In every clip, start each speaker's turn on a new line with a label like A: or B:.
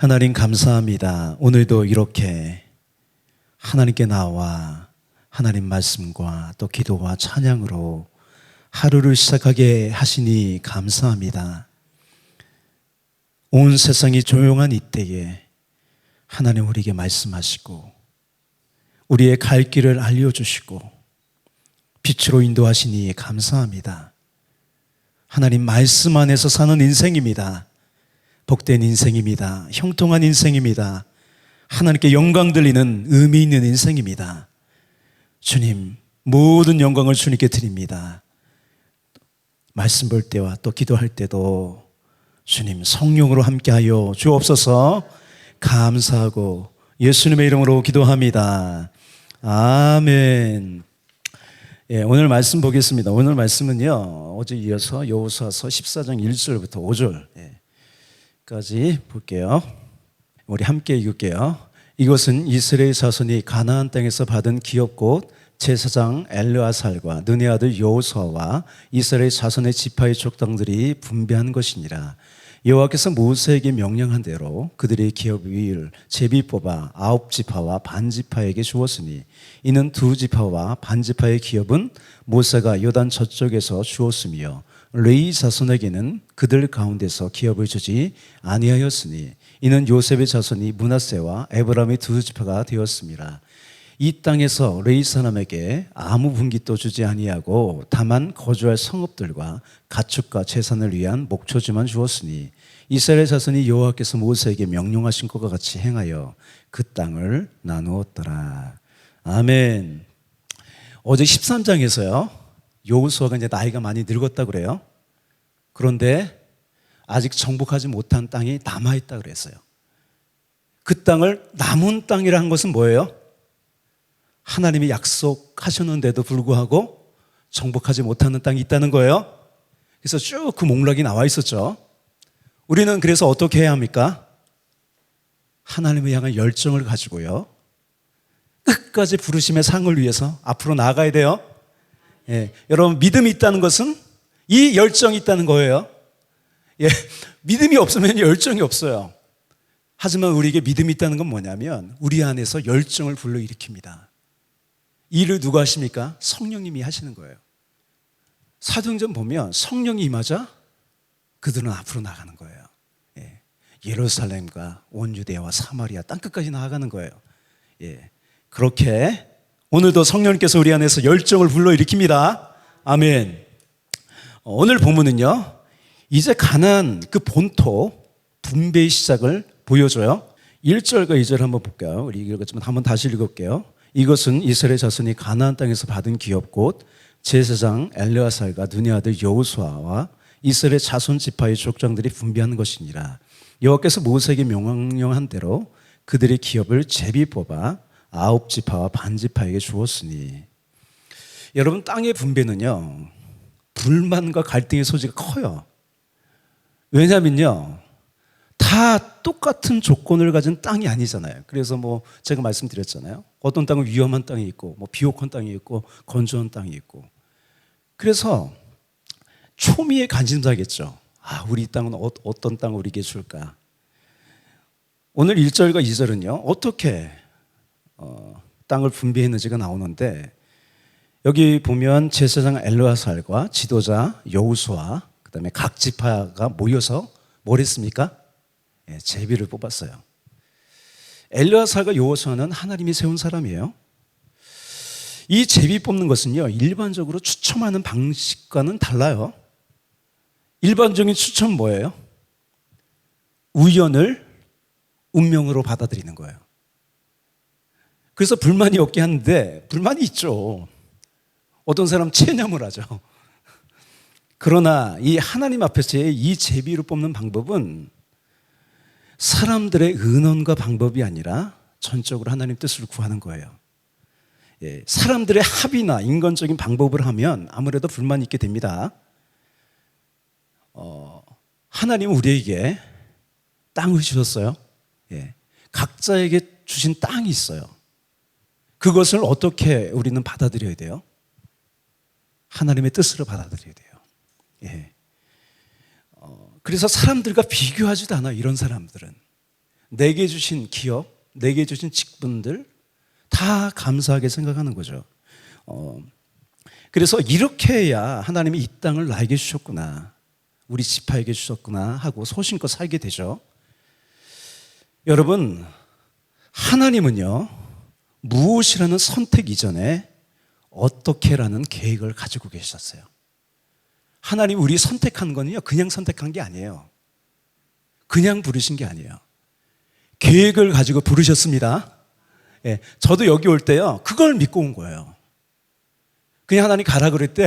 A: 하나님 감사합니다. 오늘도 이렇게 하나님께 나와 하나님 말씀과 또 기도와 찬양으로 하루를 시작하게 하시니 감사합니다. 온 세상이 조용한 이때에 하나님 우리에게 말씀하시고 우리의 갈 길을 알려주시고 빛으로 인도하시니 감사합니다. 하나님 말씀 안에서 사는 인생입니다. 복된 인생입니다. 형통한 인생입니다. 하나님께 영광 들리는 의미 있는 인생입니다. 주님, 모든 영광을 주님께 드립니다. 말씀 볼 때와 또 기도할 때도 주님 성령으로 함께하여 주옵소서 감사하고 예수님의 이름으로 기도합니다. 아멘. 예, 오늘 말씀 보겠습니다. 오늘 말씀은요, 어제 이어서 여호수아서 14장 1절부터 5절. 예. 까지 볼게요. 우리 함께 읽을게요. 이것은 이스라엘 자손이 가나안 땅에서 받은 기업 곧 제사장 엘르아살과 눈의 아들 여호수아와 이스라엘 자손의 지파의 족당들이 분배한 것이니라. 여호와께서 모세에게 명령한 대로 그들의 기업 위를 제비 뽑아 아홉 지파와 반 지파에게 주었으니 이는 두 지파와 반 지파의 기업은 모세가 요단 저쪽에서 주었으며 레이 자손에게는 그들 가운데서 기업을 주지 아니하였으니 이는 요셉의 자손이 문하세와 에브라임의 두 지파가 되었습니다. 이 땅에서 레이 사람에게 아무 분깃도 주지 아니하고 다만 거주할 성읍들과 가축과 재산을 위한 목초지만 주었으니 이스라엘 자손이 여호와께서 모세에게 명령하신 것과 같이 행하여 그 땅을 나누었더라. 아멘. 어제 13장에서요. 여호수아가 이제 나이가 많이 늙었다 그래요. 그런데 아직 정복하지 못한 땅이 남아 있다 그랬어요. 그 땅을 남은 땅이라는 것은 뭐예요? 하나님이 약속하셨는데도 불구하고 정복하지 못하는 땅이 있다는 거예요. 그래서 쭉 그 목락이 나와 있었죠. 우리는 그래서 어떻게 해야 합니까? 하나님을 향한 열정을 가지고요. 끝까지 부르심의 상을 위해서 앞으로 나아가야 돼요. 예, 여러분 믿음이 있다는 것은 이 열정이 있다는 거예요. 예, 믿음이 없으면 열정이 없어요. 하지만 우리에게 믿음이 있다는 건 뭐냐면 우리 안에서 열정을 불러일으킵니다. 일을 누가 하십니까? 성령님이 하시는 거예요. 사도행전 보면 성령이 임하자 그들은 앞으로 나가는 거예요. 예. 예루살렘과 온 유대와 사마리아 땅 끝까지 나아가는 거예요. 예. 그렇게 오늘도 성령님께서 우리 안에서 열정을 불러일으킵니다. 아멘. 어, 오늘 본문은요. 이제 가난 그 본토 분배의 시작을 보여줘요. 1절과 2절 한번 볼까요? 우리 읽었지만 한번 다시 읽을게요. 이것은 이스라엘 자손이 가나안 땅에서 받은 기업 곧 제사장 엘르아살과 눈의 아들 여호수아와 이스라엘 자손 지파의 족장들이 분배한 것이니라. 여호와께서 모세에게 명령한 대로 그들의 기업을 제비 뽑아 아홉 지파와 반 지파에게 주었으니 여러분 땅의 분배는요 불만과 갈등의 소지가 커요. 왜냐면요 다 똑같은 조건을 가진 땅이 아니잖아요. 그래서 뭐 제가 말씀드렸잖아요. 어떤 땅은 위험한 땅이 있고 뭐 비옥한 땅이 있고 건조한 땅이 있고 그래서 초미의 관심사겠죠. 아, 우리 땅은 어, 어떤 땅을 우리에게 줄까? 오늘 1절과 2절은요. 어떻게 어, 땅을 분배했는지가 나오는데 여기 보면 제사장 엘르아살과 지도자 여우수와 그다음에 각 지파가 모여서 뭘 했습니까? 예, 제비를 뽑았어요. 엘르아살과 여호수아는 하나님이 세운 사람이에요. 이 제비 뽑는 것은요 일반적으로 추첨하는 방식과는 달라요. 일반적인 추첨 뭐예요? 우연을 운명으로 받아들이는 거예요. 그래서 불만이 없게 하는데 불만이 있죠. 어떤 사람 체념을 하죠. 그러나 이 하나님 앞에서 이 제비를 뽑는 방법은 사람들의 은원과 방법이 아니라 전적으로 하나님 뜻을 구하는 거예요. 예, 사람들의 합의나 인간적인 방법을 하면 아무래도 불만이 있게 됩니다. 어, 하나님은 우리에게 땅을 주셨어요. 예, 각자에게 주신 땅이 있어요. 그것을 어떻게 우리는 받아들여야 돼요? 하나님의 뜻으로 받아들여야 돼요. 예. 어, 그래서 사람들과 비교하지도 않아 이런 사람들은 내게 주신 기업, 내게 주신 직분들 다 감사하게 생각하는 거죠. 어, 그래서 이렇게 해야 하나님이 이 땅을 나에게 주셨구나. 우리 지파에게 주셨구나 하고 소신껏 살게 되죠. 여러분, 하나님은요, 무엇이라는 선택 이전에 어떻게라는 계획을 가지고 계셨어요. 하나님 우리 선택한 거는요, 그냥 선택한 게 아니에요. 그냥 부르신 게 아니에요. 계획을 가지고 부르셨습니다. 예, 저도 여기 올 때요, 그걸 믿고 온 거예요. 그냥 하나님 가라 그럴 때,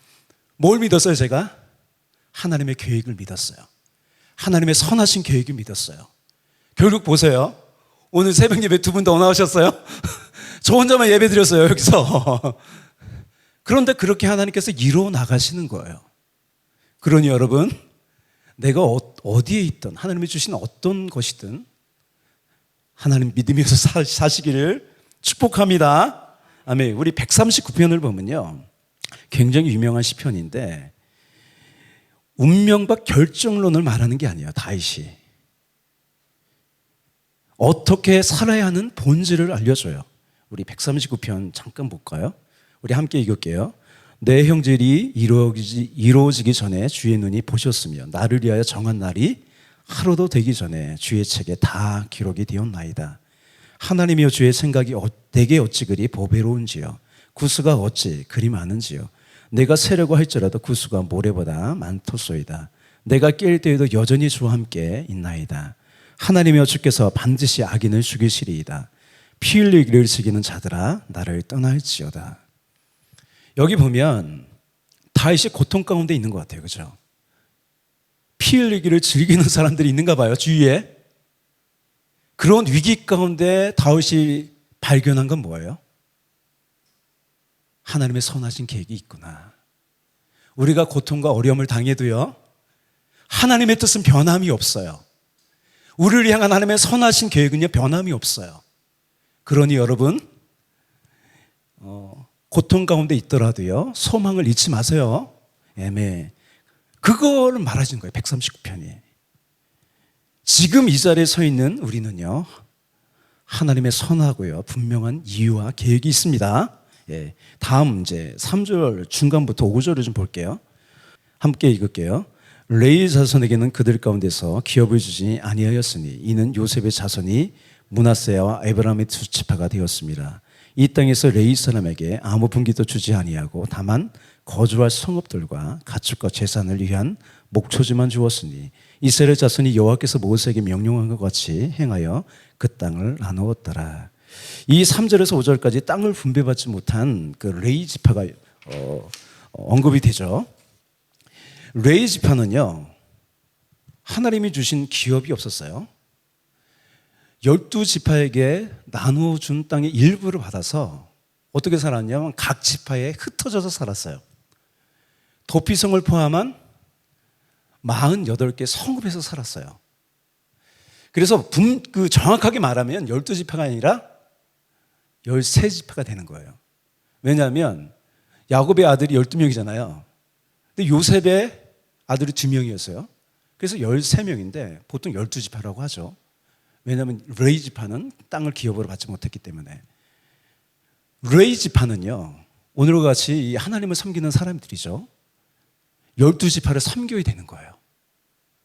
A: 뭘 믿었어요, 제가? 하나님의 계획을 믿었어요. 하나님의 선하신 계획을 믿었어요. 결국 보세요. 오늘 새벽 예배 두 분 더 나오셨어요? 저 혼자만 예배 드렸어요, 여기서. 그런데 그렇게 하나님께서 이루어 나가시는 거예요. 그러니 여러분, 내가 어- 어디에 있든, 하나님이 주신 어떤 것이든, 하나님 사- 사시기를 축복합니다. 아멘. 우리 139편을 보면요. 굉장히 유명한 시편인데, 운명과 결정론을 말하는 게 아니에요, 다윗이. 어떻게 살아야 하는 본질을 알려줘요. 우리 139편 잠깐 볼까요? 우리 함께 읽을게요. 내 형제들이 이루어지기, 이루어지 기 전에 주의 눈이 보셨으며 나를 위하여 정한 날이 하루도 되기 전에 주의 책에 다 기록이 되었나이다. 하나님이여 주의 생각이 어- 내게 어찌 그리 보배로운지요. 구수가 어찌 그리 많은지요. 내가 세려고 할지라도 구수가 모래보다 많토소이다. 내가 깰 때에도 여전히 주와 함께 있나이다. 하나님이여 주께서 반드시 악인을 죽이시리이다. 피 흘리기를 즐기는 자들아 나를 떠날지어다. 여기 보면 다윗이 고통 가운데 있는 것 같아요. 그죠? 피 흘리기를 즐기는 사람들이 있는가 봐요. 주위에. 그런 위기 가운데 다윗이 발견한 건 뭐예요? 하나님의 선하신 계획이 있구나. 우리가 고통과 어려움을 당해도요. 하나님의 뜻은 변함이 없어요. 우리를 향한 하나님의 선하신 계획은요 변함이 없어요. 그러니 여러분 어, 고통 가운데 있더라도요 소망을 잃지 마세요. 애매. 그거를 말하신 거예요. 139편이. 지금 이 자리에 서 있는 우리는요 하나님의 선하고요 분명한 이유와 계획이 있습니다. 예, 다음 이제 3절 중간부터 5절을 좀 볼게요. 함께 읽을게요. 레이 자손에게는 그들 가운데서 기업을 주지 아니하였으니 이는 요셉의 자손이 문하세와 에브라임의 두 지파가 되었습니다. 이 땅에서 레이 사람에게 아무 분기도 주지 아니하고 다만 거주할 성읍들과 가축과 재산을 위한 목초지만 주었으니 이스라엘 자손이 여호와께서 모세에게 명령한 것 같이 행하여 그 땅을 나누었더라. 이 3절에서 5절까지 땅을 분배받지 못한 그 레이 지파가 어, 언급이 되죠. 레이 지파는요, 하나님이 주신 기업이 없었어요. 열두 지파에게 나누어 준 땅의 일부를 받아서 어떻게 살았냐면 각 지파에 흩어져서 살았어요. 도피성을 포함한 48개 성읍에서 살았어요. 그래서 분, 그 정확하게 말하면 12지파가 아니라 13지파가 되는 거예요. 왜냐하면 야곱의 아들이 12명이잖아요. 근데 요셉의 아들이 2명이었어요. 그래서 13명인데 보통 12지파라고 하죠. 왜냐하면 레이 지파는 땅을 기업으로 받지 못했기 때문에. 레이 지파는요. 오늘과 같이 이 하나님을 섬기는 사람들이죠. 12지파를 섬겨야 되는 거예요.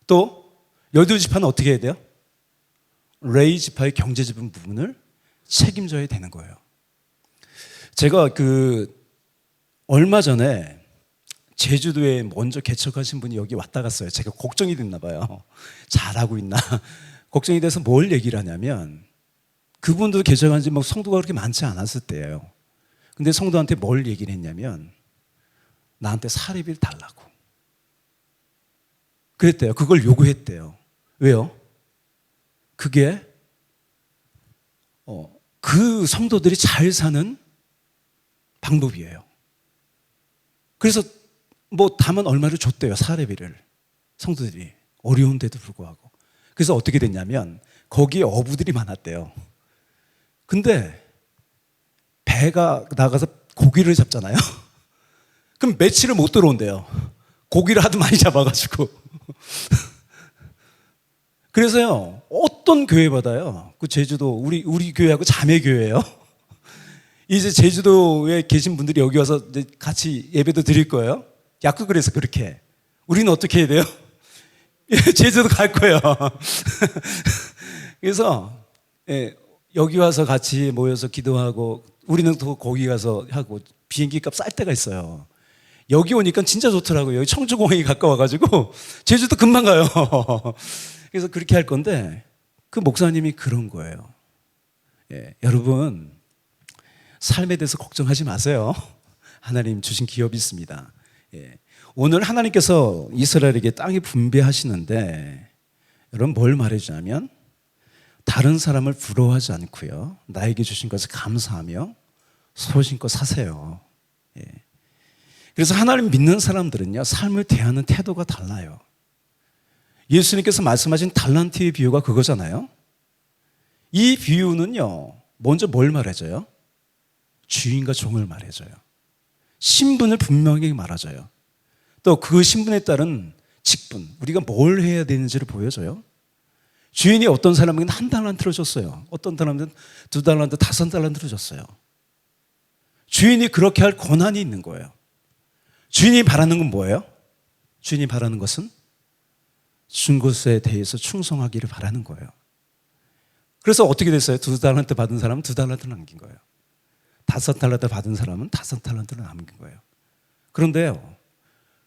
A: 또 12지파는 어떻게 해야 돼요? 레이 지파의 경제적인 부분을 책임져야 되는 거예요. 제가 그 얼마 전에 제주도에 먼저 개척하신 분이 여기 왔다 갔어요. 제가 걱정이 됐나 봐요. 잘하고 있나? 걱정이 돼서 뭘 얘기를 하냐면 그분도 개척한 지 뭐 성도가 그렇게 많지 않았을 때예요. 근데 성도한테 뭘 얘기를 했냐면 나한테 사례비를 달라고. 그랬대요. 그걸 요구했대요. 왜요? 그게 어, 그 성도들이 잘 사는 방법이에요. 그래서 뭐 다만 얼마를 줬대요 사례비를 성도들이 어려운데도 불구하고 그래서 어떻게 됐냐면 거기에 어부들이 많았대요. 근데 배가 나가서 고기를 잡잖아요. 그럼 며칠을 못 들어온대요. 고기를 하도 많이 잡아가지고 그래서요, 어떤 교회보다요, 그 제주도, 우리, 우리 교회하고 자매 교회예요 이제 제주도에 계신 분들이 여기 와서 같이 예배도 드릴 거예요. 약속을 해서 그렇게. 해. 우리는 어떻게 해야 돼요? 제주도 갈 거예요. 그래서 예, 여기 와서 같이 모여서 기도하고 우리는 또 거기 가서 하고 비행기 값 쌀 때가 있어요. 여기 오니까 진짜 좋더라고요. 여기 청주공항이 가까워가지고 제주도 금방 가요. 그래서 그렇게 할 건데 그 목사님이 그런 거예요. 예, 여러분 삶에 대해서 걱정하지 마세요. 하나님 주신 기업이 있습니다. 예. 오늘 하나님께서 이스라엘에게 땅이 분배하시는데 여러분 뭘 말해주냐면 다른 사람을 부러워하지 않고요. 나에게 주신 것을 감사하며 소신껏 사세요. 예. 그래서 하나님 믿는 사람들은요, 삶을 대하는 태도가 달라요. 예수님께서 말씀하신 달란트의 비유가 그거잖아요. 이 비유는요, 먼저 뭘 말해줘요? 주인과 종을 말해줘요. 신분을 분명히 말해줘요. 또 그 신분에 따른 직분, 우리가 뭘 해야 되는지를 보여줘요. 주인이 어떤 사람에게는 한 달란트를 줬어요. 어떤 사람은 두 달란트, 다섯 달란트를 줬어요. 주인이 그렇게 할 권한이 있는 거예요. 주인이 바라는 건 뭐예요? 주인이 바라는 것은 준 것에 대해서 충성하기를 바라는 거예요. 그래서 어떻게 됐어요? 두 달란트 받은 사람은 두 달란트를 남긴 거예요. 다섯 달란트 받은 사람은 다섯 달란트를 남긴 거예요. 그런데요,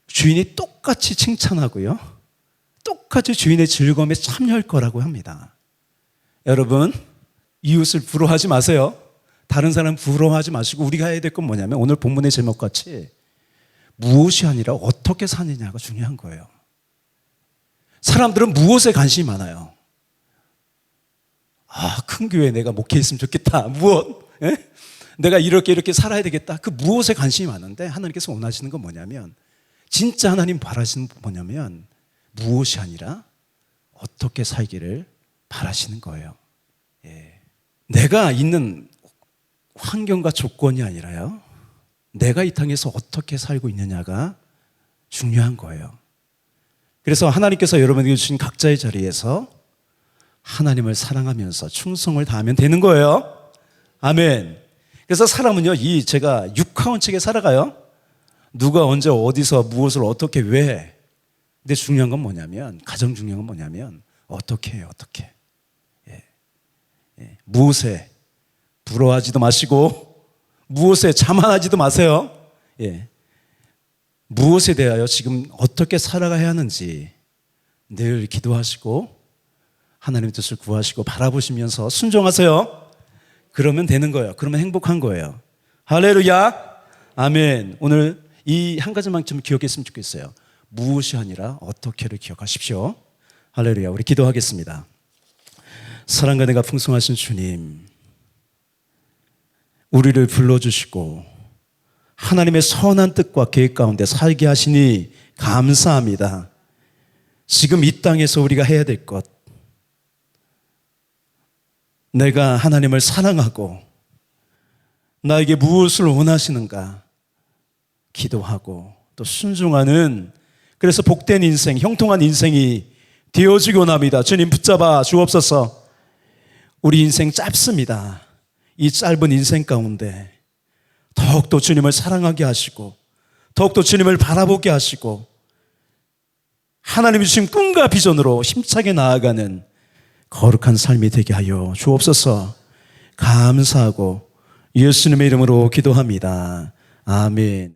A: 주인이 똑같이 칭찬하고요, 똑같이 주인의 즐거움에 참여할 거라고 합니다. 여러분, 이웃을 부러워하지 마세요. 다른 사람 부러워하지 마시고 우리가 해야 될 건 뭐냐면 오늘 본문의 제목 같이 무엇이 아니라 어떻게 사느냐가 중요한 거예요. 사람들은 무엇에 관심이 많아요? 아, 큰 교회 내가 목회했으면 좋겠다. 무엇? 예? 내가 이렇게 이렇게 살아야 되겠다. 그 무엇에 관심이 많은데 하나님께서 원하시는 건 뭐냐면 진짜 하나님 바라시는 건 뭐냐면 무엇이 아니라 어떻게 살기를 바라시는 거예요. 예. 내가 있는 환경과 조건이 아니라요. 내가 이 땅에서 어떻게 살고 있느냐가 중요한 거예요. 그래서 하나님께서 여러분에게 주신 각자의 자리에서 하나님을 사랑하면서 충성을 다하면 되는 거예요. 아멘. 그래서 사람은요, 이 제가 육하원칙에 살아가요. 누가 언제 어디서 무엇을 어떻게 왜 해. 근데 중요한 건 뭐냐면, 가장 중요한 건 뭐냐면, 어떻게 해요, 어떻게. 예. 예. 무엇에 부러워하지도 마시고, 무엇에 자만하지도 마세요. 예. 무엇에 대하여 지금 어떻게 살아가야 하는지 늘 기도하시고, 하나님의 뜻을 구하시고 바라보시면서 순종하세요. 그러면 되는 거예요. 그러면 행복한 거예요. 할렐루야. 아멘. 오늘 이 한 가지만 좀 기억했으면 좋겠어요. 무엇이 아니라 어떻게를 기억하십시오. 할렐루야. 우리 기도하겠습니다. 사랑과 내가 풍성하신 주님, 우리를 불러주시고 하나님의 선한 뜻과 계획 가운데 살게 하시니 감사합니다. 지금 이 땅에서 우리가 해야 될 것, 내가 하나님을 사랑하고 나에게 무엇을 원하시는가 기도하고 또 순종하는 그래서 복된 인생, 형통한 인생이 되어지고 원합니다. 주님 붙잡아 주옵소서. 우리 인생 짧습니다. 이 짧은 인생 가운데 더욱더 주님을 사랑하게 하시고 더욱더 주님을 바라보게 하시고 하나님이 주신 꿈과 비전으로 힘차게 나아가는 거룩한 삶이 되게 하여 주옵소서 감사하고 예수님의 이름으로 기도합니다. 아멘.